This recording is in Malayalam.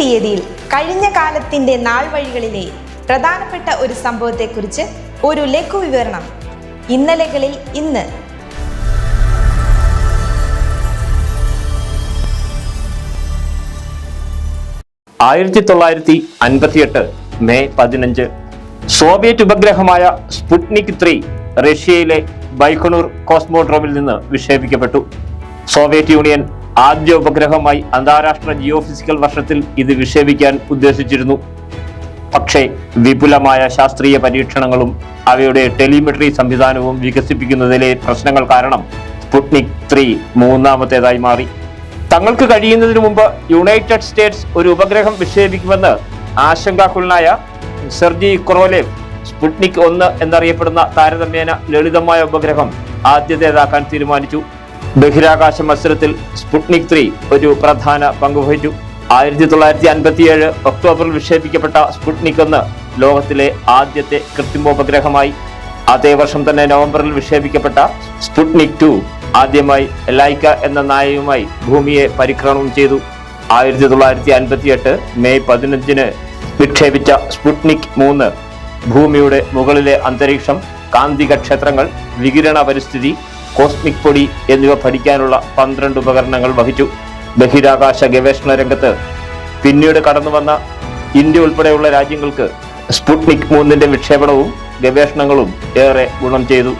തീയതിയിൽ കഴിഞ്ഞ കാലത്തിന്റെ നാൾ വഴികളിലെ പ്രധാനപ്പെട്ട ഒരു സംഭവത്തെക്കുറിച്ച് ഒരു ലഘു വിവരണം ഇന്നലകളിൽ ഇന്ന്. ആയിരത്തി തൊള്ളായിരത്തി അൻപത്തിയെട്ട് മെയ് പതിനഞ്ച് സോവിയറ്റ് ഉപഗ്രഹമായ സ്പുട്നിക് ത്രീ റഷ്യയിലെ ബൈക്കണൂർ കോസ്മോഡ്രോമിൽ നിന്ന് വിക്ഷേപിക്കപ്പെട്ടു. സോവിയറ്റ് യൂണിയൻ ആദ്യ ഉപഗ്രഹമായി അന്താരാഷ്ട്ര ജിയോഫിസിക്കൽ വർഷത്തിൽ ഇത് വിക്ഷേപിക്കാൻ ഉദ്ദേശിച്ചിരുന്നു. പക്ഷേ വിപുലമായ ശാസ്ത്രീയ പരീക്ഷണങ്ങളും അവയുടെ ടെലിമെട്രി സംവിധാനവും വികസിപ്പിക്കുന്നതിലെ പ്രശ്നങ്ങൾ കാരണം സ്പുട്നിക് ത്രീ മൂന്നാമത്തേതായി മാറി. തങ്ങൾക്ക് കഴിയുന്നതിനു മുമ്പ് യുണൈറ്റഡ് സ്റ്റേറ്റ്സ് ഒരു ഉപഗ്രഹം വിക്ഷേപിക്കുമെന്ന് ആശങ്കാകുലനായ സെർജി കൊറോലേവ് സ്പുട്നിക് ഒന്ന് എന്നറിയപ്പെടുന്ന താരതമ്യേന ലളിതമായ ഉപഗ്രഹം ആദ്യത്തേതാക്കാൻ തീരുമാനിച്ചു. ബഹിരാകാശ മത്സരത്തിൽ സ്പുട്നിക് ത്രീ ഒരു പ്രധാന പങ്കുവഹിച്ചു. ആയിരത്തി തൊള്ളായിരത്തി അൻപത്തിയേഴ് ഒക്ടോബറിൽ വിക്ഷേപിക്കപ്പെട്ട സ്പുട്നിക് ഒന്ന് ലോകത്തിലെ ആദ്യത്തെ കൃത്രിമോപഗ്രഹമായി. അതേ വർഷം തന്നെ നവംബറിൽ വിക്ഷേപിക്കപ്പെട്ട സ്പുട്നിക് ടു ആദ്യമായി ലൈക്ക എന്ന നായയുമായി ഭൂമിയെ പരിക്രമണം ചെയ്തു. ആയിരത്തി തൊള്ളായിരത്തി അൻപത്തിയെട്ട് മെയ് പതിനഞ്ചിന് വിക്ഷേപിച്ച സ്പുട്നിക് മൂന്ന് ഭൂമിയുടെ മുകളിലെ അന്തരീക്ഷം കാന്തിക ക്ഷേത്രങ്ങൾ വികിരണ പരിസ്ഥിതി കോസ്മിക് പൊടി എന്നിവ പഠിക്കാനുള്ള പന്ത്രണ്ട് ഉപകരണങ്ങൾ വഹിച്ചു. ബഹിരാകാശ ഗവേഷണ രംഗത്ത് പിന്നീട് കടന്നു വന്ന ഇന്ത്യ ഉൾപ്പെടെയുള്ള രാജ്യങ്ങൾക്ക് സ്പുട്നിക് മൂന്നിന്റെ വിക്ഷേപണവും ഗവേഷണങ്ങളും ഏറെ ഗുണം ചെയ്തു.